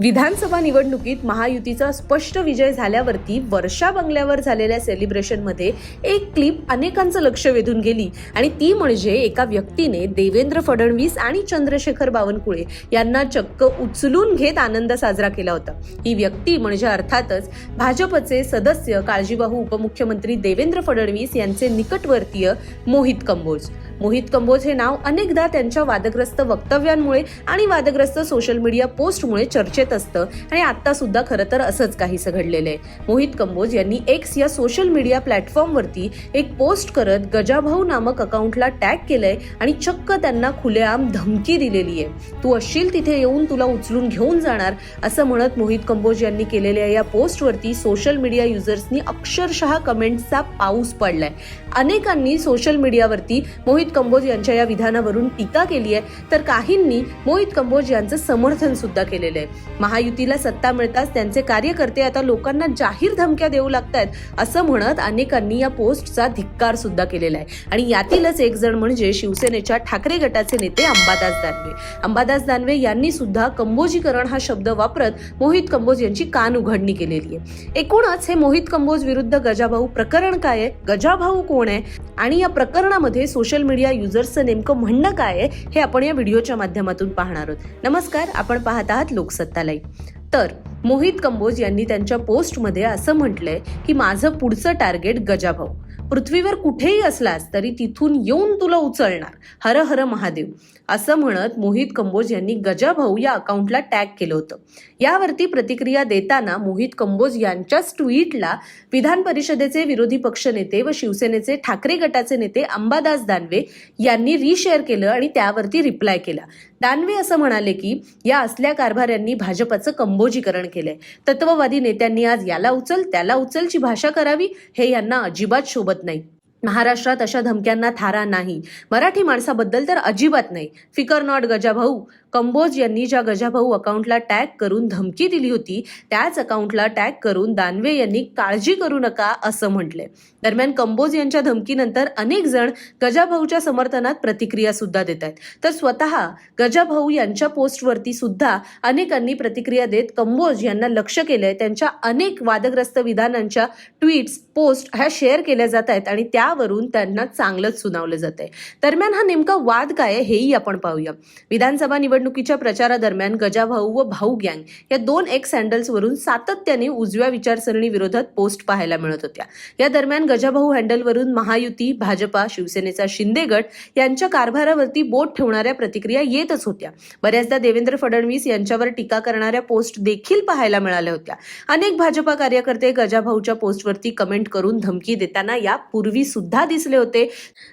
विधानसभा निवडणुकीत महायुतीचा स्पष्ट विजय झाल्यावरती वर्षा बंगल्यावर झालेल्या सेलिब्रेशनमध्ये एक क्लिप अनेकांचं लक्ष वेधून गेली. आणि ती म्हणजे एका व्यक्तीने देवेंद्र फडणवीस आणि चंद्रशेखर बावनकुळे यांना चक्क उचलून घेत आनंद साजरा केला होता. ही व्यक्ती म्हणजे अर्थातच भाजपचे सदस्य काळजीवाहू उपमुख्यमंत्री देवेंद्र फडणवीस यांचे निकटवर्तीय मोहित कंबोज. मोहित कंबोज हे नाव अनेकदा त्यांच्या वादग्रस्त वक्तव्यांमुळे आणि वादग्रस्त सोशल मीडिया पोस्टमुळे चर्चेत असतं. आणि आता सुद्धा खरं तर असंच काहीसं घडलेलं आहे. मोहित कंबोज यांनी एक्स या सोशल मीडिया प्लॅटफॉर्मवरती एक पोस्ट करत गजाभाऊ नामक अकाउंटला टॅग केलंय आणि चक्क त्यांना खुलेआम धमकी दिलेली आहे. तू असशील तिथे येऊन तुला उचलून घेऊन जाणार असं म्हणत मोहित कंबोज यांनी केलेल्या या पोस्टवरती सोशल मीडिया युजर्सनी अक्षरशः कमेंट्सचा पाऊस पडलाय. अनेकांनी सोशल मीडियावरती मोहित कंबोज यांच्या या विधानावरून टीका केली आहे तर काहींनी मोहित कंबोज यांचं समर्थन सुद्धा केलेलं आहे. महायुतीला सत्ता मिळताच त्यांचे कार्यकर्ते आता लोकांना जाहीर धमक्या देऊ लागतायत असं म्हणत अनेकांनी या पोस्टचा धिक्कार सुद्धा केलेला आहे. आणि यातीलच एक जण म्हणजे शिवसेनेच्या ठाकरे गटाचे नेते अंबादास दानवे. अंबादास दानवे यांनी सुद्धा कंबोजीकरण हा शब्द वापरत मोहित कंबोज यांची कान उघडणी केलेली आहे. एकूणच हे मोहित कंबोज विरुद्ध गजाभाऊ प्रकरण काय आहे? गजाभाऊ कोण आहे? आणि या प्रकरणामध्ये सोशल मीडिया या युजर्सचं नेमकं म्हणणं काय आहे हे आपण या व्हिडिओच्या माध्यमातून पाहणार आहोत. नमस्कार आपण पाहत आहात लोकसत्ता लाईव्ह तर मोहित कंबोज यांनी त्यांच्या पोस्टमध्ये असं म्हटलंय की माझं पुढचं टार्गेट गजाभाऊ. पृथ्वीवर कुठेही असलास तरी तिथून येऊन तुला उचलणार. हर हर महादेव. असं म्हणत मोहित कंबोज यांनी गजाभाऊ या अकाउंटला टॅग केलं होतं. यावरती प्रतिक्रिया देताना मोहित कंबोज यांच्याच ट्विटला विधान परिषदेचे विरोधी पक्षनेते व शिवसेनेचे ठाकरे गटाचे नेते अंबादास दानवे यांनी रिशेअर केलं आणि त्यावरती रिप्लाय केला. दानवे असं म्हणाले की या असल्या कारभाऱ्यांनी भाजपचं कंबोजीकरण केलंय. तत्ववादी नेत्यांनी आज याला उचल त्याला उचलची भाषा करावी हे यांना अजिबात शोभत नाही. महाराष्ट्रात अशा धमक्यांना थारा नाही. मराठी माणसाबद्दल तर अजिबात नाही. फिकर नॉट गजाभाऊ. कंबोज यांनी ज्या गजाभाऊ अकाउंटला टॅग करून धमकी दिली होती त्याच अकाउंटला टॅग करून दानवे यांनी काळजी करू नका असं म्हटलंय. दरम्यान कंबोज यांच्या धमकीनंतर अनेक जण गजाभाऊच्या समर्थनात प्रतिक्रिया सुद्धा देत आहेत. तर स्वतः गजाभाऊ यांच्या पोस्टवरती सुद्धा अनेकांनी प्रतिक्रिया देत कंबोज यांना लक्ष केलंय. त्यांच्या अनेक वादग्रस्त विधानांच्या ट्विट्स पोस्ट ह्या शेअर केल्या जात आहेत आणि त्यावरून त्यांना चांगलंच सुनावलं जात आहे दरम्यान हा नेमका वाद काय आहे हेही आपण पाहूया. विधानसभा निवडणुकीच्या प्रचारादरम्यान गजाभाऊ व भाऊ गँग या दोन एक्स हँडल्सवरून सातत्याने उजव्या विचारसरणी विरोधात पोस्ट पाहायला मिळत होत्या. या दरम्यान गजाभाऊ हँडलवरून महायुती भाजपा शिवसेनेचा शिंदे गट यांच्या कारभारावरती बोट ठेवणाऱ्या प्रतिक्रिया येतच होत्या. बऱ्याचदा देवेंद्र फडणवीस यांच्यावर टीका करणाऱ्या पोस्ट देखील पाहायला मिळाल्या होत्या. अनेक भाजपा कार्यकर्ते गजाभाऊच्या पोस्टवरती कमेंट करून धमकी देताना यापूर्वी सुद्धा दिसले होते.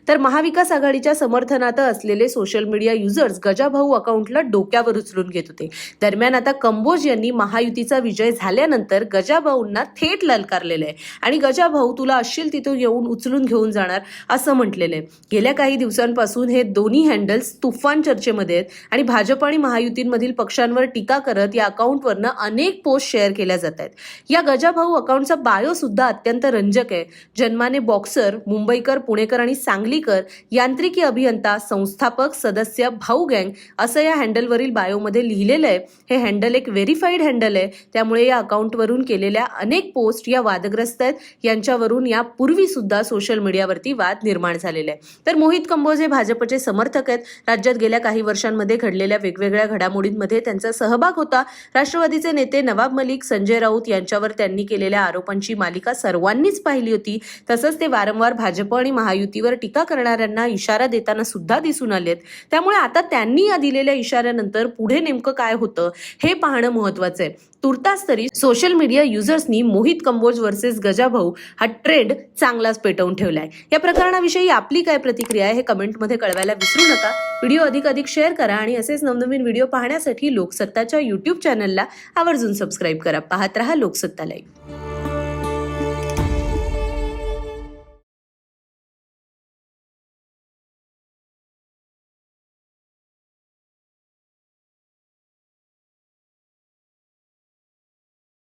तर महाविकास आघाडीच्या समर्थनात असलेले सोशल मीडिया युजर्स गजाभाऊ अकाउंटला डोक्यावर उचलून घेत होते. दरम्यान आता कंबोज यांनी महायुतीचा विजय झाल्यानंतर गजाभाऊंना थेट ललकारलेलं आहे. आणि गजाभाऊ तुला असशील तिथून येऊन उचलून घेऊन जाणार असं म्हटलेलं आहे. गेल्या काही दिवसांपासून हे दोन्ही हँडल्स तुफान चर्चेमध्ये आहेत आणि भाजप आणि महायुतींमधील पक्षांवर टीका करत या अकाउंटवरनं अनेक पोस्ट शेअर केल्या जात आहेत. या गजाभाऊ अकाउंटचा बायो सुद्धा अत्यंत रंजक आहे. जन्माने बॉक्सर मुंबईकर पुणेकर आणि सांगलीकर यांत्रिकी अभियंता संस्थापक सदस्य भाऊ गँग असं या हँडलवरील बायोमध्ये लिहिलेलं आहे. हे हँडल एक व्हेरीफाईड हँडल आहे. त्यामुळे या अकाउंटवरून केलेल्या अनेक पोस्ट या वादग्रस्त आहेत. यांच्यावरून यापूर्वी सुद्धा सोशल मीडियावरती वाद निर्माण झालेले आहे तर मोहित कंबोज हे भाजपचे समर्थक आहेत. राज्यात गेल्या काही वर्षांमध्ये घडलेल्या वेगवेगळ्या घडामोडींमध्ये त्यांचा सहभाग होता. राष्ट्रवादीचे नेते नवाब मलिक संजय राऊत यांच्यावर त्यांनी केलेल्या आरोपांची मालिका सर्वांनीच पाहिली होती. तसंच ते वारंवार भाजप आणि महायुतीवर टीका करणाऱ्यांना इशारा देताना सुद्धा दिसून आलेत. त्यामुळे आता त्यांनी या दिलेल्या इशाऱ्यानंतर पुढे नेमकं काय होतं हे पाहणं महत्वाचं आहे. तुर्तास तरी सोशल मीडिया युजर्सनी मोहित कंबोज वर्सेस गजाभाऊ हा ट्रेंड चांगलाच पेटवून ठेवलाय. या प्रकरणाविषयी आपली काय प्रतिक्रिया आहे हे कमेंटमध्ये कळवायला विसरू नका. व्हिडिओ अधिक अधिक शेअर करा आणि असेच नवनवीन व्हिडिओ पाहण्यासाठी लोकसत्ताच्या युट्यूब चॅनलला आवर्जून सबस्क्राईब करा. पाहत रहा लोकसत्ता लाईव्ह